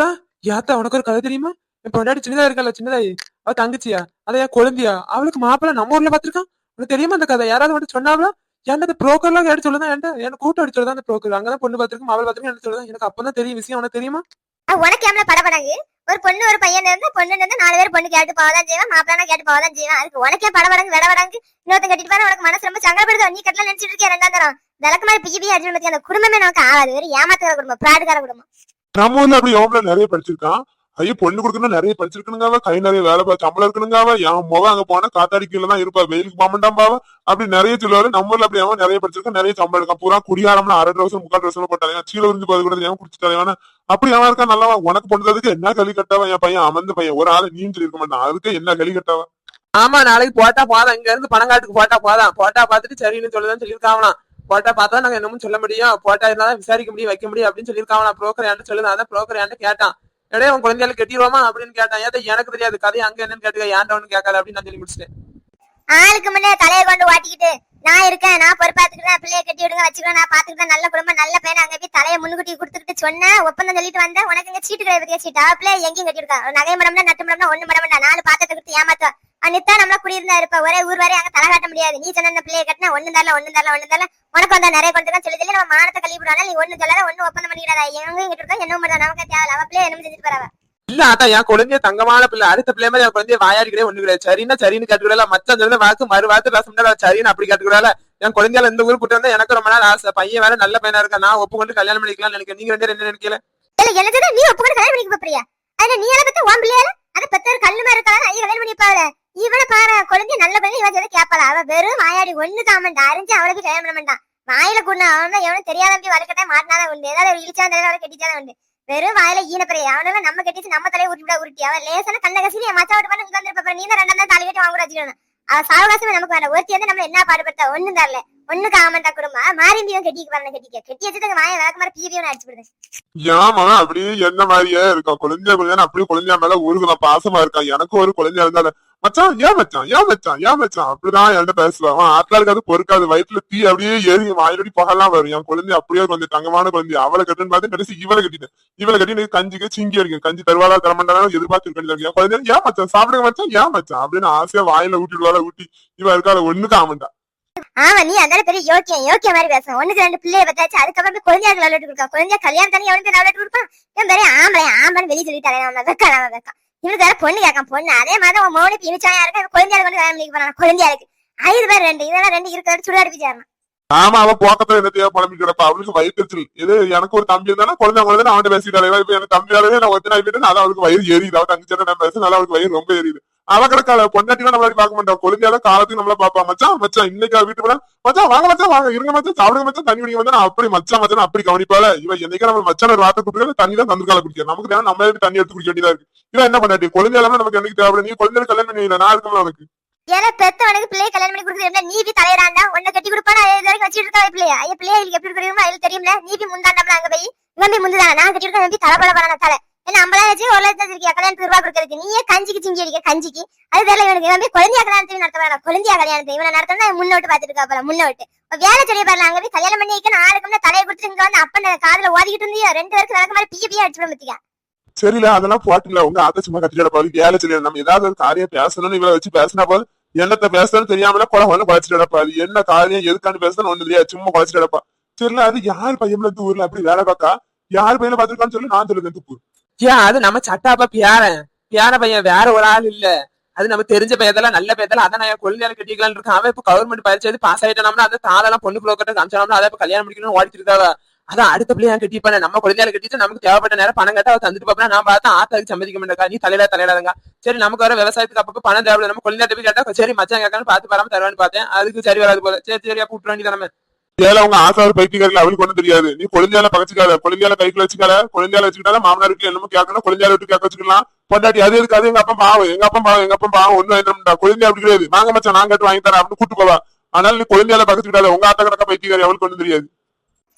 அக்கா யாத்தா உனக்கு ஒரு கதை தெரியுமா? என் பொண்டாட்டி சின்னதா இருக்கல சின்னதாயி? அவ தங்கச்சியா? அதையா குழந்தையா அவளுக்கு மாப்பிள்ள நம்ம ஊர்ல பாத்திருக்கான்? உனக்கு தெரியுமா அந்த கதை? யாராவது மட்டும் சொன்னாவளா? ஏன்டா அந்த ப்ரோக்கர்லாம் கேட்டு சொல்லுதான் ஏன்டா? எனக்கு கூட்டம் அடிச்சு சொல்லுதான் அந்த ப்ரோக்கர் அங்கதான் பொண்ணு பாத்திருக்கோம் அவள் பாத்திருக்கோம் என்ன சொல்லுதான் எனக்கு அப்பதான் தெரியும் விஷயம். உனக்கு தெரியுமா? உனக்கு எவ்வளவு படபடாது ஒரு பொண்ணு ஒரு பையன் இருந்து பொண்ணு இருந்து நாலு பேர் பொண்ணு கேட்டு போவதான் செய்வான் மாப்பிள்ளா கேட்டு போவதான் செய்வான். அதுக்கு உனக்கே படபடங்கு விடபடங்கு இன்னொருத்தன் கட்டிட்டு பாரு உனக்கு மனசு ரொம்ப சங்கடப்படுது? நீ கட்டல நினைச்சிட்டு இருக்கியா ரெண்டாம் தரம்? விளக்கு மாதிரி பிஜிபி அடிச்சு பத்தி அந்த குடும்பமே நமக்கு ஆகாது. ஒரு ஏமாத்துற குடும்பம் பிராடுகார குடும்பம். நம்ம ஊர்ல அப்படி எவ்வளவு நிறைய படிச்சிருக்கான். ஐயோ பொண்ணு கொடுக்கணும் நிறைய படிச்சிருக்கணுங்காவ கை நிறைய வேலை பார்த்து சம்பளம் இருக்கணுங்காவ என் முகம் அங்க போனா காத்தாடி தான் இருப்பா வெயிலுக்கு போகமாட்டான் அப்படி நிறைய சொல்லுவாரு. நம்ம ஊர்ல அப்படி அவன் நிறைய படிச்சிருக்கான் நிறைய சம்பளம் இருக்கான் பூரா குடியாரம்னா அரை ட்ரெஸ் முக்கால் ட்ரெஸ் போட்டாங்க சீல உறிஞ்சு போது கூட ஏன் குடிச்சிட்டாங்க அப்படி அவன் இருக்கா நல்லா உனக்கு பொண்ணுறதுக்கு என்ன கலி கட்டாவன் என் பையன் அமர்ந்த பையன். ஒரு ஆளை நீயும் சொல்லிருக்க மாட்டான். அதுக்கு என்ன கலி கட்டாவா? ஆமா நாளைக்கு போட்டா போதான் இங்க இருந்து பணங்காட்டுக்கு போட்டா போதான் போட்டா பார்த்துட்டு சரின்னு சொல்லுதான் சொல்லியிருக்காங்களாம். போட்டா பார்த்தா நாங்க என்னமும் சொல்ல முடியும். போட்டா இருந்தாலும் விசாரிக்க முடியும் வைக்க முடியும் அப்படின்னு சொல்லியிருக்காங்களாம் ப்ரோக்கர் ஏன்ட்டு சொல்லுதான் அதான் ப்ரோக்கர் ஏன்ட்டு கேட்டான். எடே உன் குழந்தையால கட்டிடுவோமா அப்படின்னு கேட்டான். ஏதோ எனக்கு தெரியாது. கதை அங்க என்னன்னு கேட்டுக்க ஏன்டா ஒன்னு கேட்கல அப்படின்னு நான் சொல்லி முடிச்சிட்டேன். ஆளுக்கு முன்னே தலையை கொண்டு வாட்டிக்கிட்டு நான் இருக்கேன் நான் பொறுப்பாத்துக்கிறேன் பிள்ளைய கட்டி விடுங்க வச்சுக்கிறேன் நான் பாத்துக்கிறேன் நல்ல குடும்பம் நல்ல பையன். அங்க போய் தலையை முன்னுக்குட்டி கொடுத்துக்கிட்டு சொன்னேன் ஒப்பந்தம் சொல்லிட்டு வந்தேன். உனக்கு இங்க சீட்டு கிடையாது பத்தியா சீட்டா? பிள்ளைய எங்கேயும் கட்டிருக்கா நகை மரம்னா நட்டு மரம்னா ஒண்ணு மரம்னா நாலு பாத்திரத்தை கொடுத்து ஏமாத்தா அன்னித்தா நம்மள குடியிருந்தா இருப்ப. ஒரே ஊர் வரை அங்க தலை காட்ட முடியாது. நீ சொன்ன அந்த பிள்ளைய கட்டினா ஒண்ணு தரல ஒண்ணு தரல ஒண்ணு தரல. உனக்கு வந்தா நிறைய கொண்டு தான் சொல்லி நம்ம மானத்தை கழுவி நீ ஒண்ணு சொல்லல ஒண்ணு ஒப்பந்தம் பண்ணிக்கிறாதா எங்க இங்கிட்டு இருக்கா என்ன மட்டும் நமக்கு தேவை அவ பிள்ளைய என்ன செஞ்சுட்டு போறவ இல்ல அதான் என் குழந்தைய தங்கமான பிள்ளை. அடுத்த பிள்ளை மாதிரி என் குழந்தைய வாயாடிக்கிறே ஒண்ணு கிடையாது சரின்னா சரின்னு கேட்டுக்கூடல. மச்சான் சொல்ல வாக்கு மறு வார்த்தை ரசம்னா சரின்னு அப்படி கேட்டுக்கூடால. என் குழந்தையால இந்த ஊருக்கு கூட்டு வந்தா எனக்கு ரொம்ப நாள் ஆசை. பையன் வேற நல்ல பையனா இருக்கா நான் ஒப்புக்கொண்டு கல்யாணம் பண்ணிக்கலாம் நினைக்கிறேன். நீங்க ரெண்டு பேரும் என்ன நினைக்கல? இல்ல என்னது நீ ஒப்புக்கொண்டு கல்யாணம் பண்ணிக்க போறியா? அதுல நீ எல்லாம் பத்தி உன் பிள்ளையால? அத பெத்தவர் கல்லு மாதிரி இருக்காங்க ஐயா கல்யாணம் பண்ணி பாரு இவனை பாரு குழந்தை நல்ல பையன் இவன் சொல்ல கேப்பாள? அவ வெறும் வாயாடி ஒண்ணு தாமண்டா அறிஞ்சு அவளுக்கு கல்யாணம் பண்ண மாட்டான். வாயில கூடனா அவன் தான். எவனும் தெரியாத அப்படி வளர்க்கட்டே மாட்டினாதான் உண்டு. ஏதாவது ஒரு இழிச்சா தலையில அவளை உண்டு. வெறும் வாயில ஈன பிறைய அவனால நம்ம கட்டிச்சு நம்ம தலையை உருட்டி உருட்டி அவன் லேசான கண்ண கசி என் மச்சா விட்டு பண்ணி இங்க நீ தான் ரெண்டாம் தான் தாலி கட்டி வாங்க வச்சுக்கணும் அவ சாவகாசமே நமக்கு வேண்டாம். ஒருத்தி வந்து நம்ம என்ன பாடுபடுத்த? ஒண்ணும் தரல. ஒண்ணுக்கு ஆமண்டா குடும்பம் மாறிம்பியும் கட்டிக்கு வரணும் கட்டிக்க. கட்டி வச்சுட்டு மாய வேக மாதிரி பியும் அடிச்சு விடுது ஏமா அப்படியே என்ன மாதிரியே இருக்கான் குழந்தையா குழந்தை அப்படியே குழந்தையா மேல ஊருக்கு பாசமா இருக்கான் எனக்கும் ஒரு குழந்தையா இருந்தாலும் மச்சான் ஏன் மச்சான் ஏன் மச்சான் ஏன் மச்சான்? அப்படிதான் என்கிட்ட பேசுவான் அவன் ஆட்ல இருக்காது பொறுக்காது. வயிற்றுல தீ அப்படியே ஏறி வாயிலடி பகலாம் வரும். என் குழந்தை அப்படியே கொஞ்சம் தங்கமான குழந்தை. அவளை கட்டுன்னு பார்த்து கடைசி இவளை கட்டிட்டேன் இவளை கட்டி கஞ்சிக்கு சிங்கி அடிக்கும். கஞ்சி தருவாளா தரமாட்டாலும் எதிர்பார்த்து இருக்கேன் என் குழந்தை ஏன் மச்சான்? சாப்பிடுங்க மச்சான். ஏன் மச்சான்? அப்படின்னு ஆசையா வாயில ஊட்டிடுவாளா ஊட்டி. இவ இருக்கால ஒண்ணுக்கு ஆமண்டா. ஆமா நீ அந்த பெரிய யோக்கியம் யோக்கிய மாதிரி பேசும் ஒண்ணுக்கு ரெண்டு பிள்ளைய பத்தாச்சு அதுக்கப்புறம் குழந்தையா விளையாட்டு கொடுக்கா? குழந்தைய கல்யாணம் தண்ணி எவனுக்கு விளையாட்டு கொடுப்பான் இவன் பெரிய ஆம்பளை ஆம்பளை வெளியே சொல்லிட்டாங்க அவன் வெக்கா அவன் வெக்கா இவனுக்கு வேற பொண்ணு கேட்கான் பொண்ணு. அதே மாதிரி உன் மௌனுக்கு இனிச்சாயா இருக்கு இவன் குழந்தையால கொண்டு வேலை பண்ணிக்க போறான் குழந்தையாளுக்கு ஐந்து பேர் ரெண்டு இதெல்லாம் ரெண்டு இருக்கிறது சுடுகாடு பிச்சாரணும் ஆமா அவன் போக்கத்துல என்னத்தையோ தேவை? புலம்பி கிடப்பா அவளுக்கு வயிற்றுச்சல் இது எனக்கு ஒரு தம்பி இருந்தானா குழந்தை குழந்தை அவன் பேசிட்டாலே இப்ப எனக்கு தம்பியாலே நான் ஒத்தினா போயிட்டு அதான் அவளுக்கு வயிறு ஏறிது அவன் தங்கச்சி நான் பேச நல்லா அவளுக்கு வயிறு ரொம்ப ஏறிது அவ கிடக்கால பொண்டாட்டினா நம்மளால பார்க்க மாட்டான் குழந்தையால காலத்துக்கு நம்மள பாப்பா மச்சான் மச்சான் இன்னைக்கு வீட்டு போனா மச்சான் வாங்க மச்சான் வாங்க இருங்க மச்சான் சாப்பிடுங்க மச்சான் தண்ணி குடிங்க மச்சான் அப்படி மச்சான் மச்சான் அப்படி கவனிப்பால இவ என்னைக்கு நம்ம மச்சான் ஒரு வார்த்தை குடிக்கிற தண்ணி தான் தந்துக்கால குடிக்க. நமக்கு தேவை நம்ம தண்ணி எடுத்து குடிக்க வேண்டியதா இருக்கு. இவன் என்ன பண்ணாட்டி? குழந்தையால நமக்கு என்னைக்கு தேவை நீ குழந்தைய கல்யாணம் பண்ணி நான் இருக்கணும் உனக்கு. ஏன்னா பெத்தவனுக்கு பிள்ளைய கல்யாணம் பண்ணி கொடுக்குறது நீ போய் தலையறாண்டா உன்னை கட்டி கொடுப்பானா? இது வரைக்கும் வச்சுட்டு இருக்கா பிள்ளைய? ஐயா பிள்ளைய எப்படி கொடுக்கணுமோ அதுல தெரியும்ல? நீ போய் முந்தாண்டாம்ல அங்க போய் இவன் போய் முந்துதானா? நான் கட்டி கொடுக்க தலை பல போறான தலை என்ன ஐம்பதாயிரம் வச்சு ஒரு லட்சம் இருக்கியா கல்யாணத்துக்கு ரூபா கொடுக்கறதுக்கு. நீயே கஞ்சிக்கு சிங்கி அடிக்க கஞ்சிக்கு. அது தெரியல இவனுக்கு இவன் போய் குழந்தையா கல்யாணத்தையும் நடத்த வேணாம் குழந்தையா கல்யாணத்தை இவனை நடத்தினா முன்னோட்டு பாத்துட்டு இருக்கா போல முன்னோட்டு வேலை சொல்லி பாருல அங்க போய் கல்யாணம் பண்ணி வைக்க ஆளுக்கு தலையை கொடுத்துட்டு இங்க வந்து அப்ப காதுல ஓதிக்கிட்டு இருந்தியோ? ரெண்டு பேருக்கு நடக்க மாதிரி பிய பிய அடிச்சு பத்திக்கா சரில அதெல்லாம் போட்டுல உங்க ஆத்த சும்மா கத்திட பாரு வேலை சொல்லி நம்ம ஏதாவது ஒரு காரியம் பேசணும்னு இவளை வச்சு பேசினா போது என்னத்த பேசணும்னு தெரியாமல கொலை ஒண்ணு குழைச்சிட்டு அது என்ன காரியம் எதுக்காண்டு பேசணும் ஒண்ணு இல்லையா சும்மா குழச்சிட்டு கிடப்பா. சரில அது யார் பையன்ல ஊர்ல அப்படி வேலை பார்க்கா யார் பையனை பாத்துருக்கான்னு சொல்லி நான் சொல்லுவேன் துப்பு. ஏன் அது நம்ம சட்டாப்பா பியாரன் பியார பையன் வேற ஒரு ஆள் இல்ல. அது நம்ம தெரிஞ்ச பையதெல்லாம் நல்ல பையதெல்லாம் அதான் நான் கொள்ளையால கட்டிக்கலாம் கட்டிக்கலாம்னு அவன் இப்ப கவர்மெண்ட் பரிச்சு எழுதி பாஸ் ஆயிட்டோம்னா அந்த தாளெல்லாம் பொண்ணு புரோக்கட்ட காமிச்சாலும் அதை இப்ப கல்யாணம் முடிக்கணும்னு ஓடிட்டு அதான் அடுத்த பிள்ளையா கட்டிப்பானே. நம்ம குழந்தையால கட்டிட்டு நமக்கு தேவைப்பட்ட நேரம் பணம் கட்ட அவ தந்துட்டு பாப்பா நான் பார்த்தா ஆத்தாக்கு சம்மதிக்க மாட்டேக்கா நீ தலையில தலையிடாதங்க. சரி நமக்கு வர விவசாயத்துக்கு அப்பப்ப பணம் தேவை நம்ம குழந்தையாட்ட போய் கேட்டா சரி மச்சான் கேட்கான்னு பார்த்து பராம தருவான்னு பார்த்தேன். அதுக்கு சரி வராது போல. சரி சரியா கூப்பிட்டு தானே ஏழை ஏல உங்க ஆசை பைத்தியக்காரில் அவளுக்கு ஒண்ணும் தெரியாது. நீ குழந்தையால பகச்சுக்காத. குழந்தையால கைக்குள்ள வச்சுக்காத. குழந்தையால வச்சுக்கிட்டாலும் மாமனார் வீட்டுல என்னமோ கேட்கணும். குழந்தையால விட்டு கேட்க வச்சுக்கலாம். பொண்டாட்டி அது இருக்காது எங்க அப்பா பாவம். எங்க அப்பா பாவம். எங்க அப்பா பாவம். ஒண்ணு வேண்டாம்டா குழந்தை அப்படி கிடையாது. வாங்க மச்சான் நான் கேட்டு வாங்கி தரேன். அப்படின்னு கூட்டு போவா. அதனால நீ குழந்தையால பகச்சுக்கிட்டாத உங்க ஆத்த கிடக்க பைத்தியக்காரி அவளுக்கு ஒண்ணும் தெரியாது.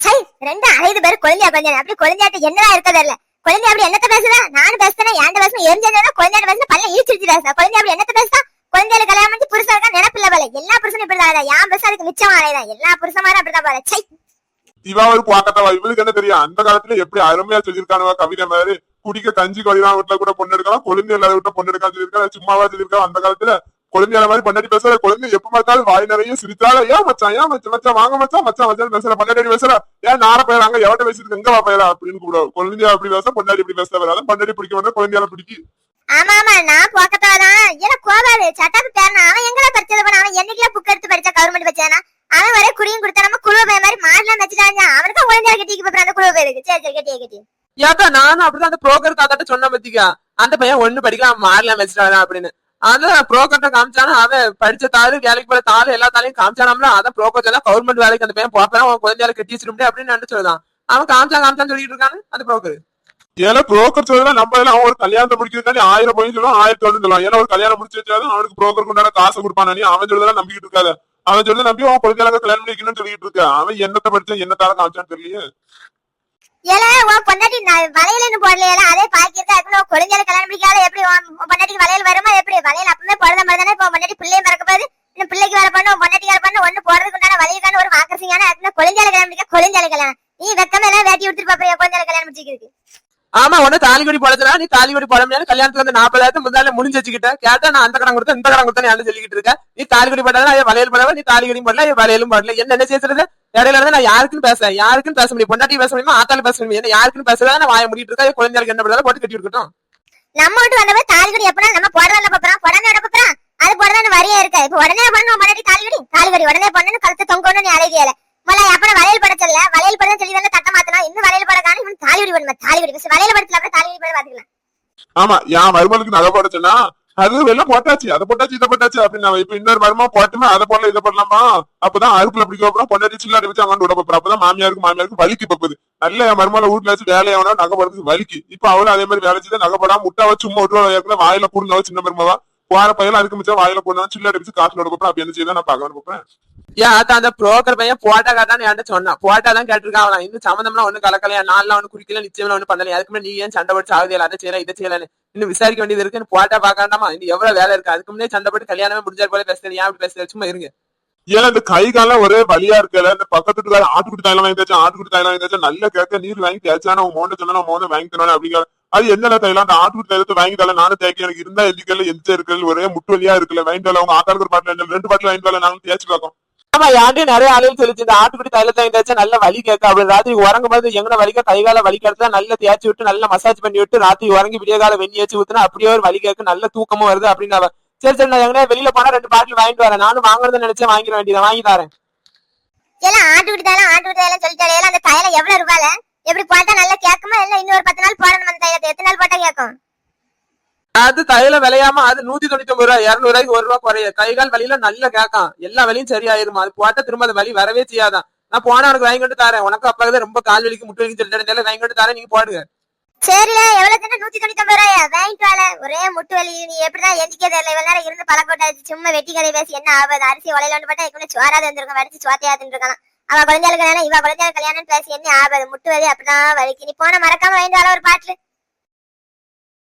சை ரெண்டு ஐந்து பேர் குழந்தையா குழந்தையா அப்படி குழந்தையாட்ட என்னடா இருக்கதே இல்ல குழந்தை அப்படி என்னத்த பேசுதா? நானும் பேசுறேன் ஏன்ட பேசுறேன் எரிஞ்சதுன்னா குழந்தையாட்ட பேசுனா பல்ல இழிச்சிருச்சு பேசுறேன் குழந்தை அப்படி என்னத்த பேசுதா? குழந்தையில கல்யாணம் பண்ணி புருஷன் இருக்கா நினைப்பில்ல போல எல்லா புருஷனும் இப்படிதான் யான் பேச அதுக்கு மிச்சம் ஆலைதான் எல்லா புருஷமாரும் அப்படிதான் போல. சை. இவா ஒரு பாக்கத்தவா இவளுக்கு என்ன தெரியும்? அந்த காலத்துல எப்படி அருமையா சொல்லியிருக்கானுவா? கவிதை மாதிரி குடிக்க கஞ்சி கொடிதான் வீட்டுல கூட பொண்ணு எடுக்கலாம் கொழுந்து இல்லாத வீட்டுல பொண்ணு எடுக்கலாம் சொல்லியிருக்கா சும்மாவா சொல்லியிருக்கா அந்த காலத்துல குழந்தையால மாதிரி பண்ணாடி பேசுற குழந்தை எப்ப பார்த்தாலும் வாய் நிறைய சிரிச்சால ஏன் மச்சான் ஏன் மச்சான் மச்சான் வாங்க மச்சான் மச்சான் மச்சான் பேசுற பண்ணாடி பேசுற. ஏன் நார பயிர அங்க எவட்ட பேசிருக்கு எங்க வா பயிரா அப்படின்னு கூப்பிடுவோம் குழந்தையா அப்படி பேச பொண்டாடி இப்படி பேச வராது பொண்டாடி பிடிக்க வந்தா குழந்தையால பிடிக்கி. ஆமா ஆமா. நான் போக்கத்தவதான் ஏன்னா கோபாலு சட்டாப்பு பேரனா அவன் எங்கடா புக் எடுத்து படிச்சா கவர்மெண்ட் வச்சானா? அவன் வரை குடியும் கொடுத்தா நம்ம குழுவை பையன் மாதிரி மாடலாம் வச்சுட்டாங்க அவனுக்கு குழந்தைய கட்டிக்கு போற அந்த குழுவை பேருக்கு சரி சரி கட்டியே கட்டியே. ஏதா நானும் அப்படிதான். அந்த புரோக்கர் தாத்தாட்ட சொன்ன பத்திக்கா அந்த பையன் ஒண்ணு படிக்கலாம் மாறலாம் வச்சுட்டான் அப்படின்னு. அந்த புரோக்கர்ட்ட காமிச்சானா அவன் படிச்ச தாளு வேலைக்கு போற தாளு எல்லா தாலையும் காமிச்சானாம்ல அதான் புரோக்கர் சொன்னா கவர்மெண்ட் வேலைக்கு அந்த பையன் போப்பேன் அவன் குழந்தையால கட்டி வச்சிட அப்படின்னு நினைச்சு சொல்லுதான். அவன் காமிச்சா காமிச்சான்னு சொல்லிட்டு இருக்கானு அந்த புரோக்கர் ஏன்னா புரோக்கர் சொல்லலாம் நம்ம எல்லாம் அவன் ஒரு கல்யாணத்தை முடிக்கிறதுக்காண்டி ஆயிரம் போய் சொல்லுவான் ஆயிரத்தி ஒன்று சொல்லுவான். ஏன்னா ஒரு கல்யாணம் முடிச்சு வச்சாலும் அவனுக்கு புரோக்கர் கொண்டாட காசு கொடுப்பான் நீ அவன் சொல்றதெல்லாம் நம்பிக்கிட்டு இருக்காத. அவன் சொல்றத நம்பி அவன் குழந்தையால கல்யாணம் பண்ணிக்கணும்னு சொல்லிட்டு இருக்க. அவன் என்னத்தை படிச்சா என்னத்தால காமிச்சான்னு தெரியல ஏல உன் பொண்டாட்டி நான் வளையல்னு போடலையா அதே பாக்கியிருக்கா அதுக்கு குழந்தையால கல்யாணம் பிடிக்காத எப்படி உன் பொண்டாட்டிக்கு வளையல் வருமா எப்படி? வளையல் அப்பவே போடுற மாதிரி தானே இப்போ பொண்டாட்டி பிள்ளையும் பிறக்க போகுது. இன்னும் பிள்ளைக்கு வேற பண்ணு உன் பொண்டாட்டி வேலை பண்ணு. ஒண்ணு போடுறதுக்கு உண்டான வளையல்கான ஒரு வாக்கசிங்கான அதுக்கு குழந்தையால கல்யாணம் பிடிக்க குழந்தையால கல்யாணம். நீ வெக்கமே எல்லாம் வேட்டி விட்டுட்டு பாப்பா குழந்தையால கல்யாணம் பிடிச்சிருக்கு ஆமா உடனே தாலிகொடி போடச்சுனா நீ தாலிகொடி போட முடியாது கல்யாணத்துக்கு வந்து நாற்பதாயிரத்து முதல்ல முடிஞ்சு வச்சுக்கிட்ட. கேட்டா நான் அந்த கடன் கொடுத்தேன் இந்த கடன் கொடுத்தேன் என்ன சொல்லிக்கிட்டு இருக்க? நீ தாலிகொடி போடாத நான் வளையல் போடவா? நீ தாலிகொடியும் போடல வளையலும் போடல? என்ன என்ன செய்யறது இடையில இருந்து நான் யாருக்குன்னு பேசுறேன் யாருக்குன்னு பேச முடியும்? பொண்டாட்டி பேச முடியுமா? ஆத்தால பேச முடியும்? என்ன யாருக்குன்னு பேசுறதா? நான் வாய முடிட்டு இருக்கா? குழந்தைகளுக்கு என்ன பண்ணாலும் போட்டு கட்டி இருக்கட்டும் நம்ம வீட்டு வந்தவங்க தாலிகடி எப்பனா நம்ம போடவே பாப்பறோம். உடனே வர பாப்பறோம். அது போடதான் வரியா இருக்க. இப்ப உடனே பண்ணணும் முன்னாடி தாலிகடி? தாலிகடி உடனே பண்ணணும் கழுத்து தொங்கணும் நீ அழகியல. மொல்ல எப்ப வளையல் பட வளையல் படம் சொல்லி தானே தட்ட மாத்தனா? இன்னும் வளையல் பட பண்ணுமா தாலிகடி பேச வலையில படத்துல அப்புறம் தாலிகடி பண்ண பாத்துக்கலாம். ஆமா என் மருமகளுக்கு நகை போட சொன்னா அது எல்லாம் போட்டாச்சு அதை போட்டாச்சு இதை போட்டாச்சு அப்படின்னு நம்ம இப்ப இன்னொரு மருமா போட்டுமே அதை போடல இதை போடலாமா? அப்பதான் அறுப்புல பிடிக்க அப்புறம் பொண்டாட்டி சில்லாடி வச்சு அங்காண்டு விட போறோம். அப்பதான் மாமியாருக்கு மாமியாருக்கு வலிக்கு பப்புது நல்ல என் மருமலை வீட்டுல வச்சு வேலையாவனா நகை போடுறதுக்கு வலிக்கு. இப்ப அவளும் அதே மாதிரி வேலை செய்து நகை போடாம முட்டாவ சும்மா விட்டு வாயில புரிஞ்சாவது சின்ன மருமவா. போற பையன் அதுக்கு மிச்சம் வாயில போடணும் சில்லாடி வச்சு காசு விட போறோம் அப்படி என்ன செய்ய நான் பார்க்க போறேன் ஏன் ஆத்தா அந்த புரோக்கர் பையன் போட்டா காட்டான்னு என்கிட்ட சொன்னான். போட்டா தான் கேட்டிருக்கான் அவன். இன்னும் சம்மந்தம்லாம் ஒண்ணு கலக்கலையா? நான்லாம் ஒண்ணு குறிக்கல நிச்சயமா ஒண்ணு பண்ணல அதுக்கு நீ ஏன் சண்டை போட்டு சாகுதியல அதை செய்யல இதை செய்யலன்னு இன்னும் விசாரிக்க வேண்டியது இருக்கு. போட்டா பாக்காண்டாமா இன்னும் எவ்வளவு வேலை இருக்கு? அதுக்கு முன்னே சண்டை போட்டு கல்யாணமே முடிஞ்சாரு போல பேசுறது ஏன் அப்படி பேசுறது சும்மா இருங்க. ஏன்னா இந்த கை காலம் ஒரே வலியா இருக்கல. இந்த பக்கத்து வீட்டுக்கார ஆட்டுக்குட்டி தைலம் வாங்கி தேய்ச்சா ஆட்டுக்குட்டி தைலம் வாங்கி தேய்ச்சா நல்ல கேட்க நீர் வாங்கி தேய்ச்சான உன் மோண்ட சொன்னா மோந்த வாங்கி தரணும் அப்படிங்கிற அது என்ன தைலம்? அந்த ஆட்டுக்குட்டி தைலத்தை வாங்கி தரல. நானும் தேய்க்க எனக்கு இருந்தா எந்திக்கல எந்த இருக்கல ஒரே முட்டு வலியா இருக்குல்ல. வாங்கி தரல உங்க ஆத்தாளுக்கு பாட்டில் ரெண்டு பாட்டில் வாங்கி தரல நாங்களும் தேய்ச்சி பார்க்கோம் ஆமா யாண்டி நிறைய ஆளுகள் சொல்லிச்சு இந்த ஆட்டுக்குடி தைலத்தை வாங்கி தேய்ச்சா நல்ல வலி கேட்க அப்படி ராத்திரி உறங்கும் போது எங்கன வலிக்க? கைகால வலிக்கிறதா நல்லா தேய்ச்சி விட்டு நல்லா மசாஜ் பண்ணி விட்டு ராத்திரி உறங்கி விடிய கால வெண்ணி வச்சு ஊத்துனா அப்படியே ஒரு வலி கேட்க நல்ல தூக்கமும் வருது அப்படின்னு சரி சரி நான் எங்கனே வெளியில போனா ரெண்டு பாட்டில் வாங்கிட்டு வரேன். நானும் வாங்குறதுன்னு நினைச்சேன் வாங்கிட வேண்டியதை வாங்கி தரேன். எல்லாம் ஆட்டுக்குடி தைலம் ஆட்டுக்குடி தைலம் சொல்லிட்டாலே அந்த தைலம் எவ்வளவு ரூபால எப்படி போட்டா நல்லா கேட்குமா? இல்ல இன்னும் ஒரு பத்து நாள் போடணும்? தைலத்தை எத்தனை நாள் போட்டா கேட்கும் அது தைல விலையாம அது நூத்தி தொண்ணூத்தி ஒன்பது ரூபா இருநூறு ரூபாய்க்கு ஒரு ரூபா குறைய. கை கால் வலியில நல்ல கேட்கும் எல்லா வலியும் சரியாயிருமா? அது போட்டா திரும்ப அது வலி வரவே செய்யாதான். நான் போனா உனக்கு வாங்கி கொண்டு தரேன். உனக்கு அப்பாக்கு ரொம்ப கால் வலிக்கு முட்டு வலிக்கு சொல்லிட்டு வாங்கி கொண்டு தரேன். நீங்க போடுங்க. சரில எவ்வளவு தானே நூத்தி தொண்ணூத்தி ஒன்பது ரூபாயா? வாங்கிட்டு வாழ ஒரே முட்டு வலி. நீ எப்படிதான் எந்திக்க தெரியல. இவ்வளவு நேரம் இருந்து பழக்கோட்டாச்சு சும்மா வெட்டி கதை பேசி என்ன ஆகுது? அரிசி உலையில பட்டா இப்ப சோறாது வந்திருக்கும். வடிச்சு சோத்தையா இருக்கான் அவ குழந்தைகளுக்கு கல்யாணம் இவ குழந்தைகள் கல்யாணம் பேசி என்ன ஆகுது? முட்டு வலி அப்படிதான் வலிக்கு. நீ போன மறக்காம வாங்கிட்டு வாழ ஒரு பாட்டில்.